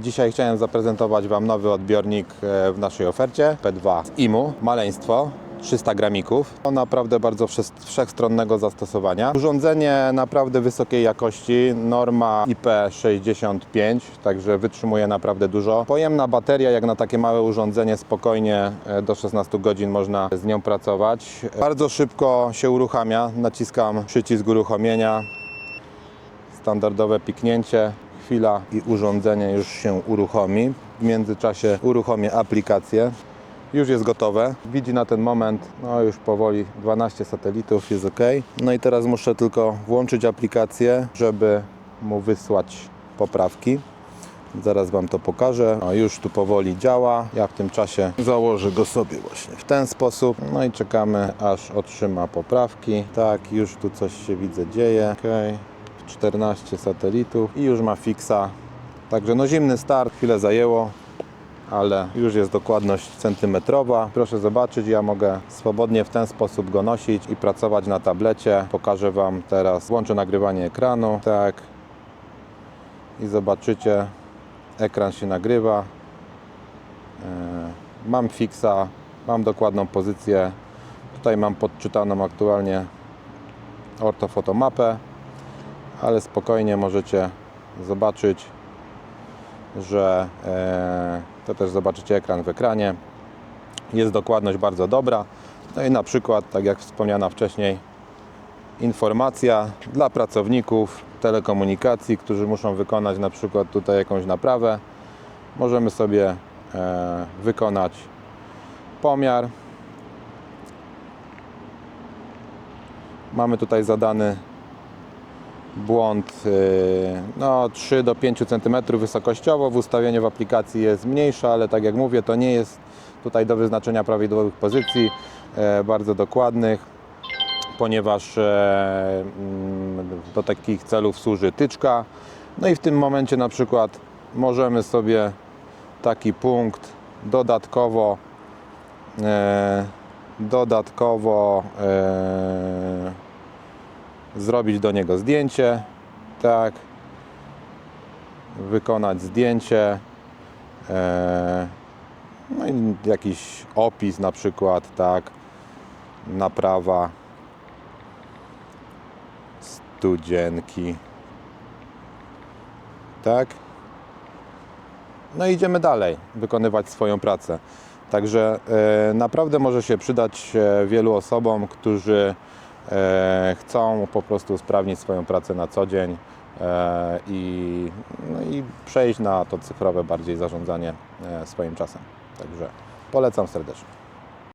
Dzisiaj chciałem zaprezentować Wam nowy odbiornik e, w naszej ofercie P2 z IMU, maleństwo. 300 gramików. To naprawdę bardzo wszechstronnego zastosowania. Urządzenie naprawdę wysokiej jakości, norma IP65, także wytrzymuje naprawdę dużo. Pojemna bateria, jak na takie małe urządzenie, spokojnie e, do 16 godzin można z nią pracować. Bardzo szybko się uruchamia, naciskam przycisk uruchomienia, standardowe piknięcie, chwila i urządzenie już się uruchomi. W międzyczasie uruchomię aplikację. Już jest gotowe. Widzi na ten moment, no już powoli 12 satelitów, jest ok. No i teraz muszę tylko włączyć aplikację, żeby mu wysłać poprawki. Zaraz Wam to pokażę. O, już tu powoli działa. Ja w tym czasie założę go sobie właśnie w ten sposób. No i czekamy, aż otrzyma poprawki. Tak, już tu coś się widzę dzieje. Okay. 14 satelitów i już ma fixa. Także no zimny start, chwilę zajęło, ale już jest dokładność centymetrowa. Proszę zobaczyć, ja mogę swobodnie w ten sposób go nosić i pracować na tablecie. Pokażę Wam teraz, włączę nagrywanie ekranu, tak. I zobaczycie, ekran się nagrywa. E, Mam fixa, mam dokładną pozycję. Tutaj mam podczytaną aktualnie ortofotomapę ale spokojnie możecie zobaczyć, że e, to też zobaczycie ekran w ekranie. Jest dokładność bardzo dobra. No i na przykład, tak jak wspomniana wcześniej, informacja dla pracowników telekomunikacji, którzy muszą wykonać na przykład tutaj jakąś naprawę. Możemy sobie e, wykonać pomiar. Mamy tutaj zadany błąd yy, no, 3 do 5 cm wysokościowo. W ustawieniu w aplikacji jest mniejsza, ale tak jak mówię, to nie jest tutaj do wyznaczenia prawidłowych pozycji, e, bardzo dokładnych, ponieważ e, mm, do takich celów służy tyczka. No i w tym momencie na przykład możemy sobie taki punkt dodatkowo dodatkowo zrobić do niego zdjęcie, tak, wykonać zdjęcie, e, no i jakiś opis na przykład, tak, naprawa studzienki, tak. No i idziemy dalej, wykonywać swoją pracę. Także e, naprawdę może się przydać e, wielu osobom, którzy chcą po prostu usprawnić swoją pracę na co dzień e, i, no i przejść na to cyfrowe bardziej zarządzanie e, swoim czasem. Także polecam serdecznie.